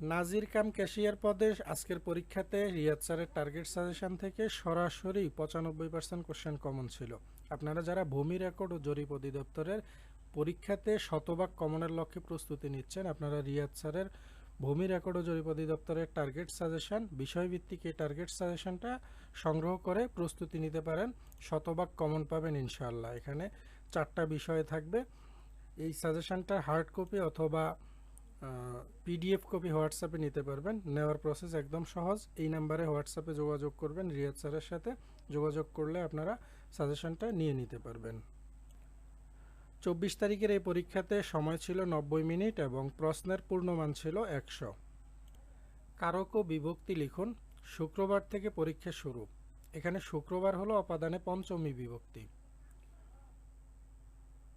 নাজির কাম cashier পদে আজকের পরীক্ষাতে রিয়াদ স্যারের টার্গেট সাজেশন থেকে সরাসরি পঁচানব্বই পার্সেন্ট কোশ্চেন কমন ছিল। আপনারা যারা ভূমি রেকর্ড ও জরিপ অধিদপ্তরের পরীক্ষাতে শতভাগ কমনের লক্ষ্যে প্রস্তুতি নিচ্ছেন, আপনারা রিয়াদ স্যারের ভূমি রেকর্ড ও জরিপ অধিদপ্তরের টার্গেট সাজেশন বিষয়ভিত্তিক এই টার্গেট সাজেশনটা সংগ্রহ করে প্রস্তুতি নিতে পারেন, শতভাগ কমন পাবেন ইনশাআল্লাহ। এখানে চারটা বিষয় থাকবে। এই সাজেশনটা হার্ড কপি অথবা পিডিএফ কপি হোয়াটসঅ্যাপে নিতে পারবেন। নেওয়ার প্রসেস একদম সহজ। এই নাম্বারে হোয়াটসঅ্যাপে যোগাযোগ করবেন রিয়াদ স্যারের সাথে। যোগাযোগ করলে আপনারা সাজেশনটা নিয়ে নিতে পারবেন। চব্বিশ তারিখের এই পরীক্ষাতে সময় ছিল নব্বই মিনিট এবং প্রশ্নের পূর্ণমান ছিল একশো। কারক ও বিভক্তি লিখুন। শুক্রবার থেকে পরীক্ষা শুরু। এখানে শুক্রবার হলো অপাদানে পঞ্চমী বিভক্তি।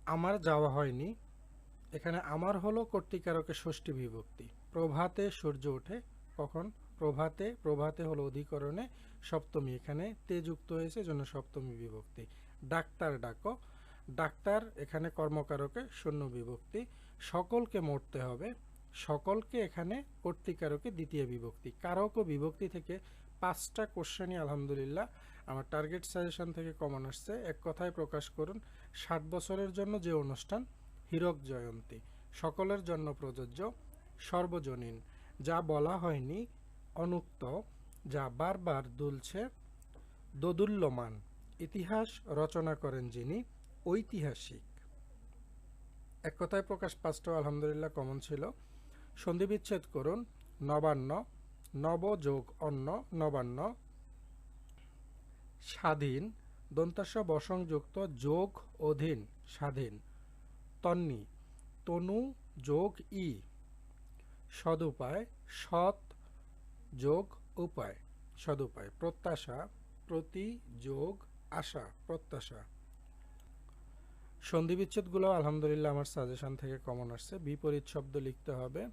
আমার যাওয়া হয়নি। এখানে আমার হলো কর্তৃকারকের ষষ্ঠী বিভক্তি। প্রভাতে সূর্য ওঠে, কখন? প্রভাতে প্রভাতে হলো অধিকরণে, সপ্তমী এখানে তে যুক্ত হয়েছে জন্য সপ্তমী বিভক্তি। ডাক্তার ডাকো, ডাক্তার এখানে কর্মকারকে শূন্য বিভক্তি। সকলকে মরতে হবে, সকলকে এখানে কর্তৃকারকে দ্বিতীয় বিভক্তি। কারক ও বিভক্তি থেকে পাঁচটা কোশ্চেনই আলহামদুলিল্লাহ আমার টার্গেট সাজেশন থেকে কমন আসছে। এক কথায় প্রকাশ করুন, ষাট বছরের জন্য যে অনুষ্ঠান হীরক জয়ন্তী, সকলের জন্য প্রযোজ্য সর্বজনীন, যা বলা হয়নি অনুক্ত, যা বারবার দুলছে দোদুল্যমান, ইতিহাস রচনা করেন যিনি ঐতিহাসিক। এক কথায় প্রকাশ পাঁচটা আলহামদুলিল্লাহ কমন ছিল। সন্ধি বিচ্ছেদ করুন, নবান্ন, নব যোগ অন্ন, নবান্ন। স্বাধীন, দন্তাস্য বসংযুক্ত যোগ অধীন, স্বাধীন। তন্নি। তনু যোগ ই। সদুপায় সৎ যোগ উপায়। সদুপায় প্রত্যাশা প্রতি যোগ আশা, প্রত্যাশা। সন্ধি বিচ্ছেদগুলো আলহামদুলিল্লাহ আমার সাজেশন থেকে কমন আসছে। বিপরীত শব্দ লিখতে হবে।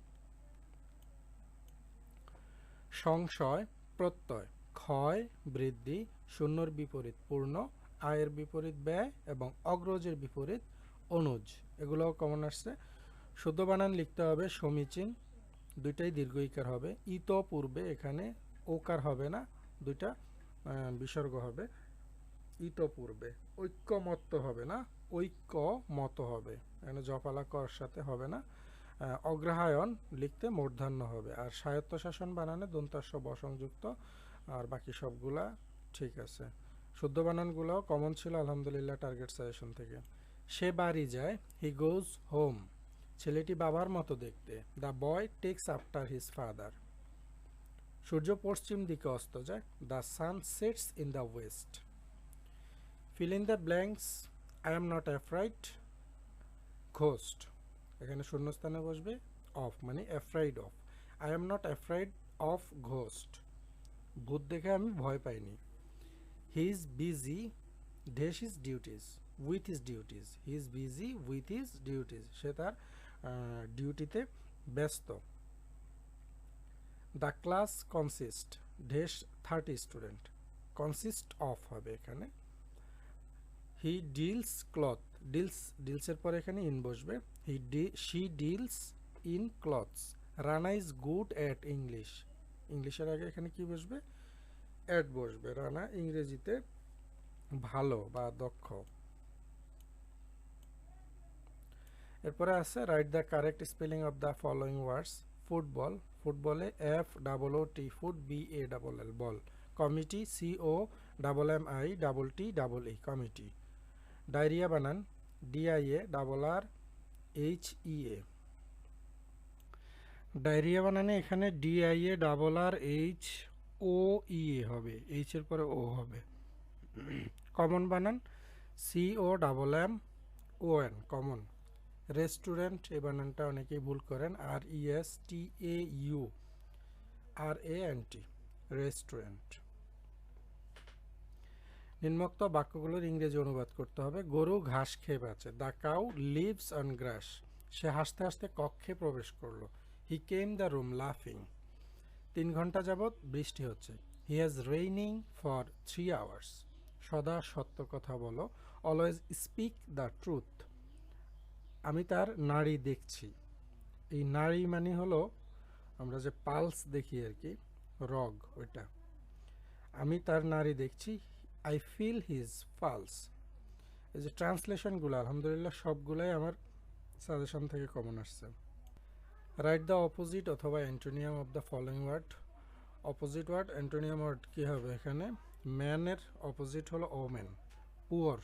সংশয়, প্রত্যয়। ক্ষয়, বৃদ্ধি, শূন্যর বিপরীত, পূর্ণ। আয়ের বিপরীত ব্যয় এবং অগ্রজের বিপরীত অনুজ, এগুলোও কমন আসছে শুদ্ধ বানান লিখতে হবে, সমীচীন, দুইটাই দীর্ঘ দীর্ঘইকার হবে। ইত পূর্বে এখানে ওকার হবে না, দুইটা বিসর্গ হবে। ইত পূর্বে ঐক্যমত্ত হবে না ঐক্য মত হবে। এখানে জপালা কর সাথে হবে না। অগ্রহায়ণ লিখতে মূর্ধান্য হবে। আর স্বায়ত্তশাসন বানানে দন্তাস্য বসংযুক্ত, আর বাকি সবগুলা ঠিক আছে। শুদ্ধ বানানগুলো কমন ছিল, আলহামদুলিল্লাহ টার্গেট সাজেশন থেকে। সে বাড়ি যায় হি গোজ হোম ছেলেটি বাবার মতো দেখতে। The boy takes after his father সূর্য পশ্চিম দিকে অস্ত যায়। The sun sets in the west fill in the blanks I am not afraid ghost এখানে শূন্যস্থানে বসবে। অফ মানে afraid of I am not afraid of ghost ভূত দেখে আমি ভয় পাইনি। He is busy dash his duties with his duties he is busy with his duties সে তার ডিউটিতে ব্যস্ত। The class consist dash thirty student consist of হবে এখানে। হি ডিলস ক্লথ ডিলস ডিলসের পরে এখানে ইন বসবে। He D she deals in cloths Rana is good at English ইংলিশের আগে এখানে কি বসবে? অ্যাট বসবে। রানা ইংরেজিতে ভালো বা দক্ষ। এরপরে আছে write the correct spelling of the following words football ফুটবলে F double O T foot B A double L ball committee C O double M I double T double E committee diarrhoea বানান D I A double R H E A diarrhoea বানানে এখানে D I A double R H O E A হবে H এর পরে O হবে। Common বানান C O double M O N common restaurant এই বানানটা অনেকেই ভুল করেন, R E S T A U, R A N T, restaurant. নিম্নোক্ত বাক্যগুলোর ইংরেজি অনুবাদ করতে হবে। গরু ঘাস খেয়ে বাঁচে। The cow lives on grass. সে হাসতে হাসতে কক্ষে প্রবেশ করল। হি কেম দ্য রুম লাফিং। তিন ঘণ্টা যাবৎ বৃষ্টি হচ্ছে। He has raining for three hours. সদা সত্য কথা বলো। Always speak the truth. আমি তার নারী দেখছি। এই নারী মানে হলো আমরা যে পালস দেখি আর কি, রগ ওইটা। আমি তার নারী দেখছি আই ফিল হিজ পালস এই যে ট্রান্সলেশনগুলো আলহামদুলিল্লাহ সবগুলাই আমার সাজেশন থেকে কমন আসছে। রাইট দ্য অপোজিট অথবা antonym of the following word opposite word antonym word কী হবে এখানে? ম্যানের অপোজিট হলো ওমেন পুয়ার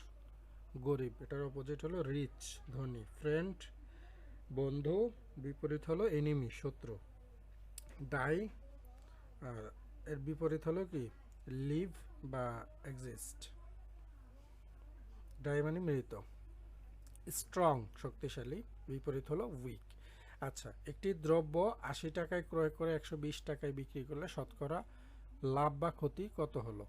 গরিব, এটার অপোজিট হলো রিচ ধনী ফ্রেন্ড বন্ধু, বিপরীত হলো এনিমি শত্রু। ডাই এর বিপরীত হলো কি? লিভ বা এক্সিস্ট ডাই মানে মৃত। স্ট্রং শক্তিশালী, বিপরীত হলো উইক আচ্ছা একটি দ্রব্য আশি টাকায় ক্রয় করে একশো বিশ টাকায় বিক্রি করলে শতকরা লাভ বা ক্ষতি কত হলো?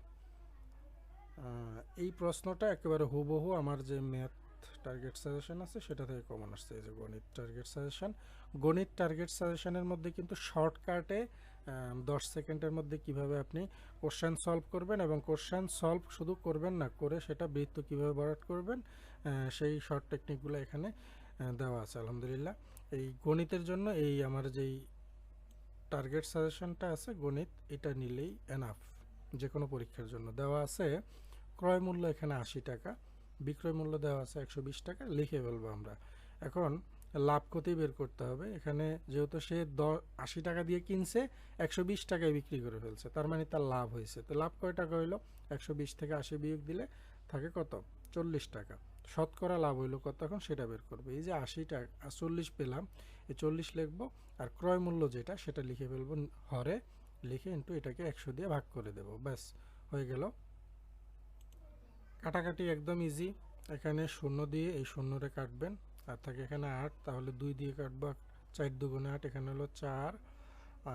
এই প্রশ্নটা একেবারে হুবহু আমার যে ম্যাথ টার্গেট সাজেশন আছে, সেটা থেকে কমন আসছে। এই যে গণিত টার্গেট সাজেশন গণিত টার্গেট সাজেশনের মধ্যে কিন্তু শর্টকাটে দশ সেকেন্ডের মধ্যে কীভাবে আপনি কোশ্চেন সলভ করবেন এবং কোশ্চেন সলভ শুধু করবেন না, করে সেটা বৃত্ত কীভাবে বরাট করবেন সেই শর্ট টেকনিকগুলো এখানে দেওয়া আছে। আলহামদুলিল্লাহ, এই গণিতের জন্য এই আমার যেই টার্গেট সাজেশনটা আছে, গণিত এটা নিলেই এনাফ যে কোনো পরীক্ষার জন্য। দেওয়া আছে, ক্রয় মূল্য এখানে আশি টাকা, বিক্রয় মূল্য দেওয়া আছে একশো বিশ টাকা, লিখে ফেলব আমরা। এখন লাভ ক্ষতি বের করতে হবে। এখানে যেহেতু সে দ, আশি টাকা দিয়ে কিনছে, একশো বিশ টাকায় বিক্রি করে ফেলছে। তার মানে তার লাভ হয়েছে। তো লাভ কয় টাকা হইল? একশো বিশ থেকে আশি বিয়োগ দিলে থাকে কত? চল্লিশ টাকা। শতকরা লাভ হইল কত এখন? সেটা বের করবে। এই যে আশি টাকা, চল্লিশ পেলাম, এই চল্লিশ লিখব, আর ক্রয় মূল্য যেটা, সেটা লিখে ফেলব হরে। লিখে ইন্টু এটাকে একশো দিয়ে ভাগ করে দেব, ব্যাস, হয়ে গেল। কাটাকাটি একদম ইজি এখানে শূন্য দিয়ে এই শূন্যরে কাটবেন, আর থাকে এখানে আট, তাহলে দুই দিয়ে কাটবো চার দুগুণে আট, এখানে হলো চার,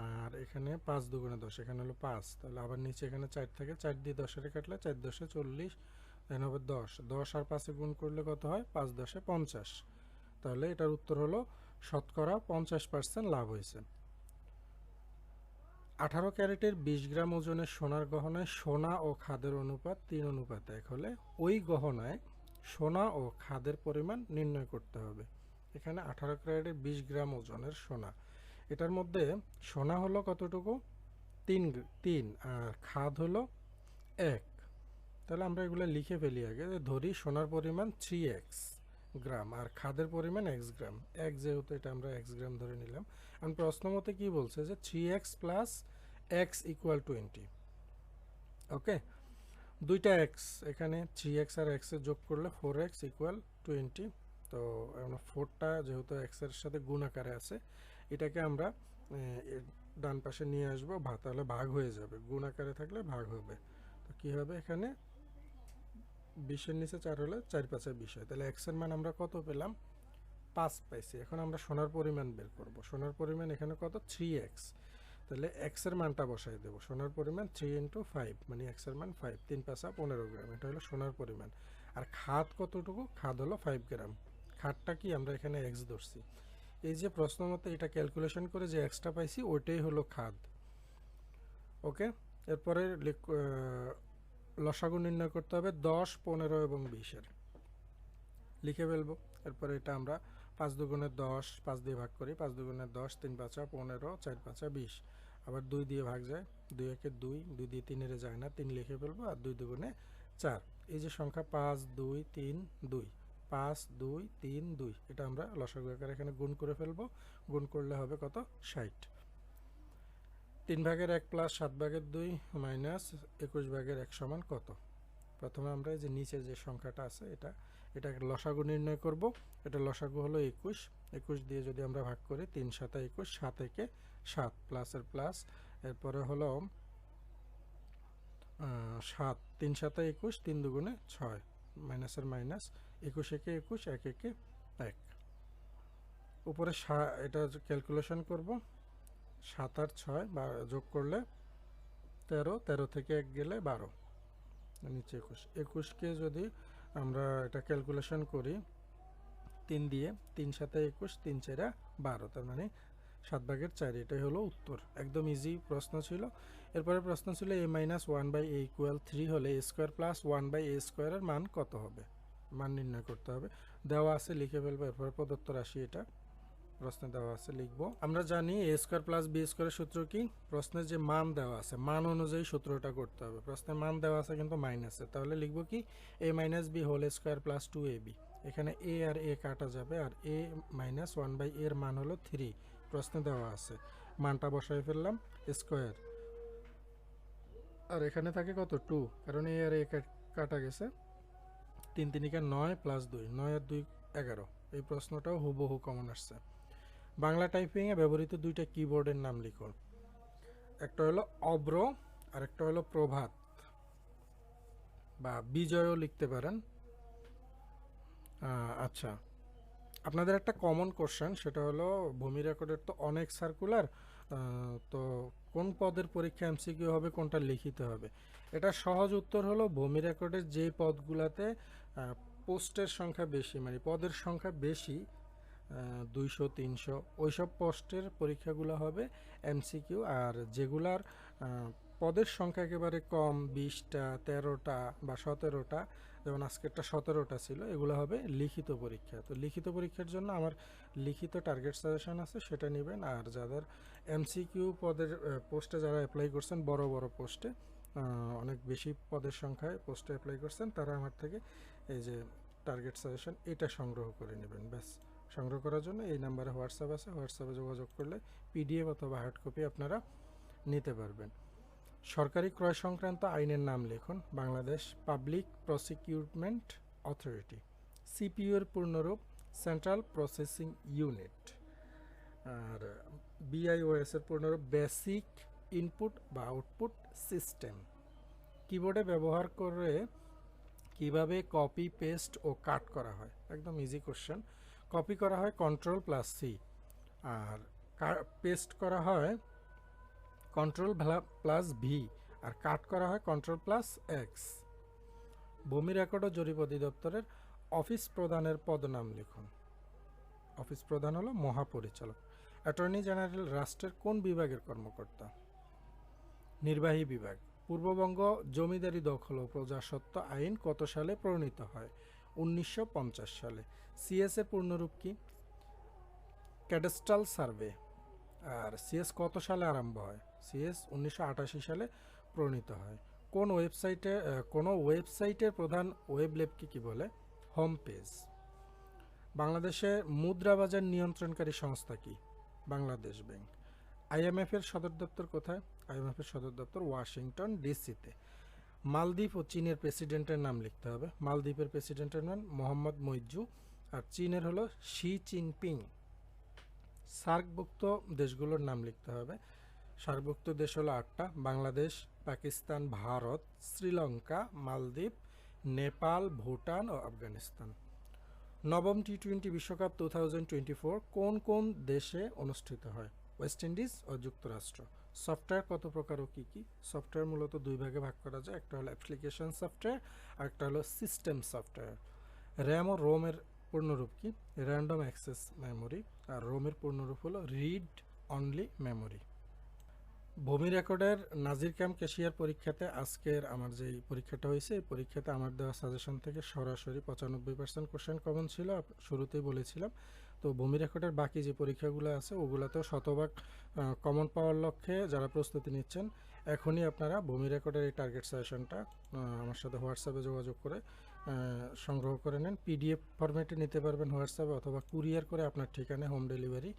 আর এখানে পাঁচ দুগুণে দশ, এখানে হলো পাঁচ, তাহলে আবার নিচে এখানে চার থাকে, চার দিয়ে দশের কাটলে চার দশে চল্লিশ, এখানে হবে দশ দশ আর পাঁচে গুণ করলে কত হয়? পাঁচ দশে পঞ্চাশ, তাহলে এটার উত্তর হলো শতকরা পঞ্চাশ পার্সেন্ট লাভ হয়েছে। আঠারো ক্যারেটের বিশ গ্রাম ওজনের সোনার গহনায় সোনা ও খাদের অনুপাত তিন অনুপাত এক হলে ওই গহনায় সোনা ও খাদের পরিমাণ নির্ণয় করতে হবে। এখানে আঠারো ক্যারেটের বিশ গ্রাম ওজনের সোনা। এটার মধ্যে সোনা হলো কতটুকু? তিন তিন, আর খাদ হলো এক। তাহলে আমরা এগুলো লিখে ফেলি আগে। ধরি সোনার পরিমাণ থ্রি এক্স। গ্রাম আর খাদের পরিমাণ এক্স গ্রাম। এক যেহেতু এটা আমরা এক্স গ্রাম ধরে নিলাম। এখন প্রশ্ন মতে কি বলছে যে three X plus X equal twenty okay দুইটা এক্স এখানে থ্রি এক্স আর এক্সের যোগ করলে ফোর এক্স ইকুয়াল টোয়েন্টি তো আমরা ফোরটা যেহেতু এক্সের সাথে গুণ আকারে আছে, এটাকে আমরা ডান পাশে নিয়ে আসব তাহলে ভাগ হয়ে যাবে। গুণ আকারে থাকলে ভাগ হবে। তো কী হবে এখানে? বিশের নিচে চার হলে চার পাঁচে বিশ হয় তাহলে এক্সের মান আমরা কত পেলাম? পাঁচ পাইছি। এখন আমরা সোনার পরিমাণ বের করব। সোনার পরিমাণ এখানে কত? থ্রি এক্স তাহলে এক্সের মানটা বসাই দেবো। সোনার পরিমাণ থ্রি ইন্টু ফাইভ মানে এক্সের মান ফাইভ তিন পাঁচা পনেরো গ্রাম। এটা হলো সোনার পরিমাণ। আর খাদ কতটুকু? খাদ হলো ফাইভ গ্রাম। খাদটা কি? আমরা এখানে এক্স ধরছি। এই যে প্রশ্ন মতো এটা ক্যালকুলেশন করে যে এক্সট্রা পাইছি, ওইটাই হলো খাদ। ওকে? এরপরে লসাগু নির্ণয় করতে হবে দশ, পনেরো এবং বিশের। লিখে ফেলব। এরপরে এটা আমরা পাঁচ দুগুণে দশ, পাঁচ দিয়ে ভাগ করি। পাঁচ দুগুণে দশ, তিন পাঁচা, পনেরো, চার পাঁচা, বিশ। আবার দুই দিয়ে ভাগ যায়। দুই একে দুই দুই দিয়ে তিনের যায় না। তিন লিখে ফেলব আর দুই দুগুণে চার। এই যে সংখ্যা পাঁচ, দুই, তিন, দুই। পাঁচ, দুই, তিন, দুই। এটা আমরা লসাগু আকারে এখানে গুণ করে ফেলব। গুণ করলে হবে কত? ষাট। তিন ভাগের এক প্লাস সাত ভাগের দুই মাইনাস একুশ ভাগের এক সমান কত? প্রথমে আমরা এই যে নিচে যে সংখ্যাটা আছে, এটা এটা লসাগু নির্ণয় করব। এটা লসাগু হলো একুশ। একুশ দিয়ে যদি আমরা ভাগ করি, তিন সাতা একুশ, সাত একে সাত প্লাসের প্লাস। এরপরে হলো সাত, তিন সাতা একুশ, তিন দুগুণে ছয় মাইনাসের মাইনাস একুশ একে একুশ, এক একে এক। উপরে সা- এটা ক্যালকুলেশন করব। সাত আর ছয় বা যোগ করলে তেরো তেরো থেকে এক গেলে বারো। নিচে একুশ। একুশকে যদি আমরা এটা ক্যালকুলেশন করি, তিন দিয়ে তিন সাথে একুশ, তিন চারা বারো, তার মানে সাত ভাগের চার, এটাই হলো উত্তর। একদম ইজি প্রশ্ন ছিল। এরপরে প্রশ্ন ছিল A minus one by A equal three হলে A square plus one by A স্কোয়ারের মান কত হবে? মান নির্ণয় করতে হবে। দেওয়া আছে, লিখে ফেলব, এরপরে প্রদত্ত রাশি এটা। প্রশ্নে দেওয়া আছে, লিখব। আমরা জানি এ স্কোয়ার প্লাস বি স্কোয়ারের সূত্র কি? প্রশ্নের যে মান দেওয়া আছে, মান অনুযায়ী সূত্রটা করতে হবে। প্রশ্নের মান দেওয়া আছে কিন্তু মাইনাসে তাহলে লিখব কি? A minus B whole square plus two A B এখানে এ আর এ কাটা যাবে, আর এ মাইনাস ওয়ান বাই এর মান হলো থ্রি প্রশ্নে দেওয়া আছে। মানটা বসাই ফেললাম স্কোয়ার আর এখানে থাকে কত? টু কারণ এ আর এ কাটা গেছে। তিন তিনিকে নয় প্লাস দুই। নয় আর দুই এগারো। এই প্রশ্নটাও হুবহু কমন আসছে। বাংলা টাইপিংয়ে ব্যবহৃত দুইটা কিবোর্ডের নাম লিখুন। একটা হলো অব্র আর একটা হলো প্রভাত। বা বিজয়ও লিখতে পারেন। আচ্ছা। আপনাদের একটা কমন কোশ্চেন সেটা হলো, ভূমি রেকর্ডের তো অনেক সার্কুলার তো কোন পদের পরীক্ষা এমসিকিউ হবে, কোনটা লিখিতে হবে? এটা সহজ উত্তর হলো, ভূমি রেকর্ডের যে পদগুলাতে পোস্টের সংখ্যা বেশি মানে পদের সংখ্যা বেশি দুইশো, তিনশো, ওইসব পোস্টের পরীক্ষাগুলো হবে এমসিকিউ আর যেগুলার পদের সংখ্যা একেবারে কম, বিশটা, তেরোটা বা সতেরোটা, যেমন আজকেরটা সতেরোটা ছিল, এগুলো হবে লিখিত পরীক্ষা। তো লিখিত পরীক্ষার জন্য আমার লিখিত টার্গেট সাজেশন আছে, সেটা নেবেন। আর যাদের এমসিকিউ পদের পোস্টে যারা অ্যাপ্লাই করছেন, বড় বড় পোস্টে অনেক বেশি পদের সংখ্যায় পোস্টে অ্যাপ্লাই করছেন, তারা আমার থেকে এই যে টার্গেট সাজেশন, এটা সংগ্রহ করে নেবেন, ব্যাস। সংগ্রহ করার জন্য এই নাম্বারে হোয়াটসঅ্যাপ আছে। হোয়াটসঅ্যাপে যোগাযোগ করলে পিডিএফ অথবা হার্ড কপি আপনারা নিতে পারবেন। সরকারি ক্রয় সংক্রান্ত আইনের নাম লিখুন। Bangladesh public procurement authority CPU এর পূর্ণরূপ সেন্ট্রাল প্রসেসিং ইউনিট আর বিআইওএস এর পূর্ণরূপ বেসিক ইনপুট বা আউটপুট সিস্টেম কিবোর্ডে ব্যবহার করে কীভাবে কপি পেস্ট ও কাট করা হয়? একদম ইজি কোশ্চেন কপি করা হয় কন্ট্রোল প্লাস সি আর পেস্ট করা হয় কন্ট্রোল প্লাস ভি আর কাট করা হয় কন্ট্রোল প্লাস এক্স ভূমি রেকর্ড ও জরিপ অধিদপ্তরের অফিস প্রধানের পদনাম লিখুন। অফিস প্রধান হলো মহাপরিচালক অ্যাটর্নি জেনারেল রাষ্ট্রের কোন বিভাগের কর্মকর্তা? নির্বাহী বিভাগ, পূর্ববঙ্গ জমিদারি দখল ও প্রজাসত্ব আইন কত সালে প্রণীত হয়? উনিশশো পঞ্চাশ সালে। সিএস এর পূর্ণরূপ কি? ক্যাডেস্ট্রাল সার্ভে আর সিএস কত সালে আরম্ভ হয়? সিএস উনিশশো আটাশি সালে প্রণীত হয়। কোন ওয়েবসাইটে কোনো ওয়েবসাইটের প্রধান ওয়েব লেবকে কি বলে? Home page. বাংলাদেশে মুদ্রা বাজার নিয়ন্ত্রণকারী সংস্থা কি? বাংলাদেশ ব্যাংক। আইএমএফ এর সদর দপ্তর কোথায়? আইএমএফ এর সদর দপ্তর ওয়াশিংটন ডিসিতে। মালদ্বীপ ও চীনের প্রেসিডেন্টের নাম লিখতে হবে। মালদ্বীপের প্রেসিডেন্টের নাম মোহাম্মদ মইজু আর চীনের হলো শি জিনপিং সার্কভুক্ত দেশগুলোর নাম লিখতে হবে। সার্কভুক্ত দেশ হলো আটটা। বাংলাদেশ, পাকিস্তান, ভারত, শ্রীলঙ্কা, মালদ্বীপ, নেপাল, ভুটান ও আফগানিস্তান। নবম টি টোয়েন্টি বিশ্বকাপ টু কোন কোন দেশে অনুষ্ঠিত হয়? ওয়েস্ট ইন্ডিজ ও যুক্তরাষ্ট্র। সফটওয়্যার কত প্রকার ও কী কী? সফটওয়্যার মূলত দুই ভাগে ভাগ করা যায়। একটা হলো অ্যাপ্লিকেশন সফটওয়্যার আর একটা হলো সিস্টেম সফটওয়্যার র্যাম ও রোমের পূর্ণরূপ কি? র্যান্ডম অ্যাক্সেস মেমোরি আর রোমের পূর্ণরূপ হলো রিড অনলি মেমোরি ভূমি রেকর্ডের নাজির ক্যাম্প ক্যাশিয়ার পরীক্ষাতে আজকের আমার যে পরীক্ষাটা হয়েছে, এই পরীক্ষাতে আমার দেওয়া সাজেশন থেকে সরাসরি পঁচানব্বই পার্সেন্ট কোশ্চেন কমন ছিল। শুরুতেই বলেছিলাম তো ভূমি রেকর্ডের বাকি যে পরীক্ষাগুলো আছে, ওগুলোতেও শতভাগ কমন পাওয়ার লক্ষ্যে যারা প্রস্তুতি নিচ্ছেন, এখনই আপনারা ভূমি রেকর্ডের এই টার্গেট সাজেশনটা আমার সাথে হোয়াটসঅ্যাপে যোগাযোগ করে সংগ্রহ করে নেন। পিডিএফ ফরম্যাটে নিতে পারবেন হোয়াটসঅ্যাপে অথবা কুরিয়ার করে আপনার ঠিকানায় হোম ডেলিভারি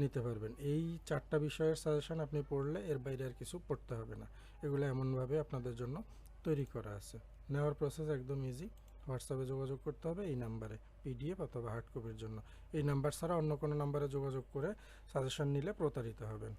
নিতে পারবেন। এই চারটা বিষয়ের সাজেশন আপনি পড়লে এর বাইরে আর কিছু পড়তে হবে না। এগুলো এমনভাবে আপনাদের জন্য তৈরি করা আছে। নেওয়ার প্রসেস একদম ইজি হোয়াটসঅ্যাপে যোগাযোগ করতে হবে এই নাম্বারে পিডিএফ অথবা হার্ড কপির জন্য। এই নাম্বার ছাড়া অন্য কোনো নাম্বারে যোগাযোগ করে সাজেশন নিলে প্রতারিত হবেন।